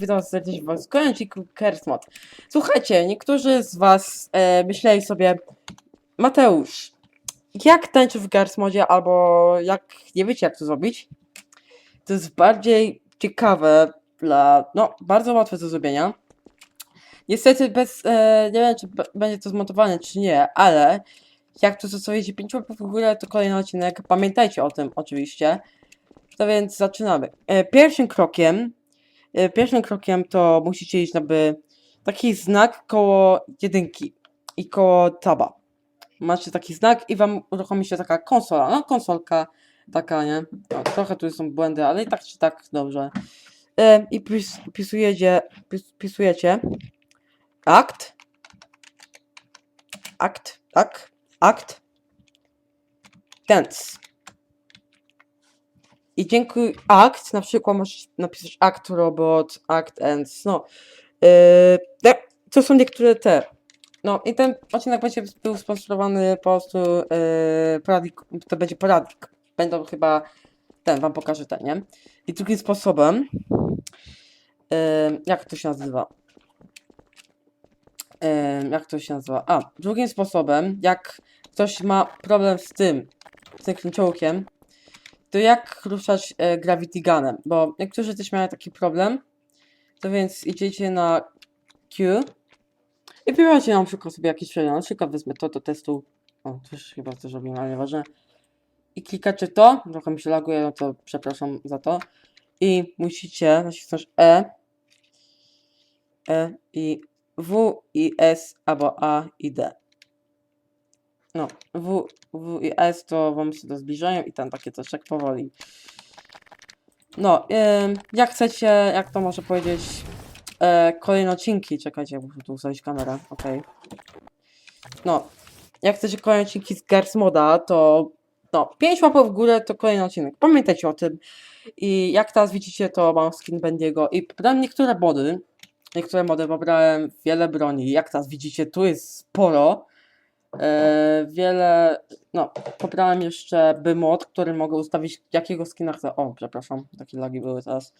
witam was serdecznie w kończyku Kersmod. Słuchajcie, niektórzy z was e, myśleli sobie, Mateusz, jak tańczyć w Kersmodzie, albo jak nie wiecie jak to zrobić, to jest bardziej ciekawe dla, no, bardzo łatwe do zrobienia. Niestety bez, e, nie wiem czy będzie to zmontowane czy nie, ale jak to zostawicie 5 łapów w górę, to kolejny odcinek, pamiętajcie o tym oczywiście. No więc zaczynamy. E, Pierwszym krokiem, pierwszym krokiem to musicie iść na by taki znak koło jedynki i koło taba. Macie taki znak i wam uruchomi się taka konsola. No konsolka taka, nie? No, trochę tu są błędy, ale i tak czy tak dobrze. E, I pis, pisujecie, pis, pisujecie akt, akt, tak, akt, dance. I dzięki akt, na przykład możesz napisać act robot, act ends, no. Yy, to są niektóre te. No i ten odcinek będzie był sponsorowany po prostu yy, poradnik, to będzie poradnik. Będą chyba, ten wam pokażę ten, nie? I drugim sposobem, yy, jak to się nazywa? Yy, jak to się nazywa? A, drugim sposobem, jak ktoś ma problem z tym, z tym kręciołkiem, to jak ruszać e, Gravity Gunem, bo niektórzy też mają taki problem, to więc idziecie na Q i wybieracie na przykład sobie jakiś przedmiot, na przykład wezmę to do testu, o, też chyba to zrobiłem, ale nieważne, i klikacie to, trochę mi się laguje, no to przepraszam za to, i musicie nacisnąć E, E i W i S albo A i D. No, W, W i S to wam się to zbliżają i tam takie coś, tak powoli. No, ym, jak chcecie, jak to może powiedzieć, e, kolejne odcinki, czekajcie, muszę tu ustawić kamerę, okej. No, jak chcecie kolejne odcinki z Gers Moda, to no, 5 łapów w górę to kolejny odcinek, pamiętajcie o tym. I jak teraz widzicie, to mam skin Bendiego i pobrałem niektóre mody, niektóre mody pobrałem, wiele broni, jak teraz widzicie, tu jest sporo. E, wiele, no, pobrałem jeszcze by mod, który mogę ustawić jakiego skina chcę. O, przepraszam, takie lagi były teraz.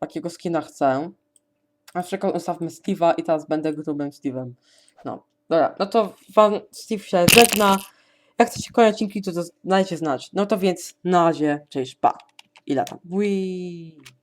Jakiego skina chcę. Na przykład ustawmy Steve'a i teraz będę grubym Steve'em. No, dobra, no to wam Steve się żegna. Jak chcecie kolejne odcinki, to, to dajcie znać. No to więc na razie, cześć, pa. I latam. Wii.